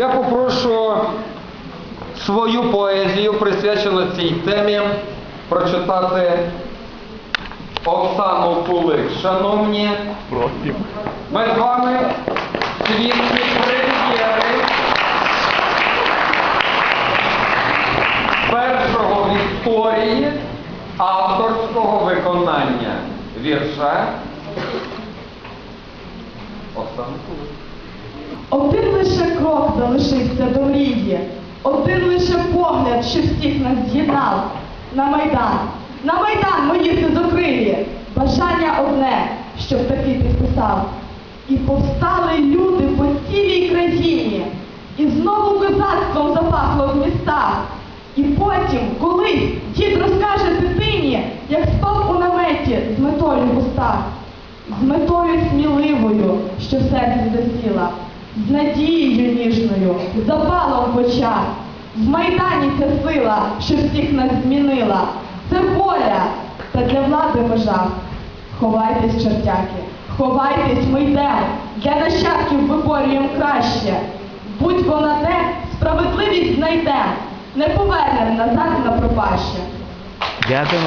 Я попрошу свою поезію, присвячену цій темі, прочитати Оксану Кулик. Шановні, ми з вами свідки прем'єри першого в історії авторського виконання вірша Оксани Кулик. Один лише крок залишився до мрії, один лише погляд, що всіх нас з'єднав. На Майдан, на Майдан, мої сизокрилі, бажання одне, щоб такий підписав. І повстали люди по цілій країні, і знову козацтвом запахло в містах. І потім, колись дід розкаже дитині, як спав у наметі з метою в устах з метою сміливою, що в серці засіла, з надією ніжною, запалом в очах. В майдані ця сила, що всіх нас змінила. Це воля, та для влади межа. Ховайтесь, чортяки, ховайтесь, ми йдемо. Для нащадків виборюємо краще. Будь вона де, справедливість знайдемо, не повернем назад на пропаще. Дякую.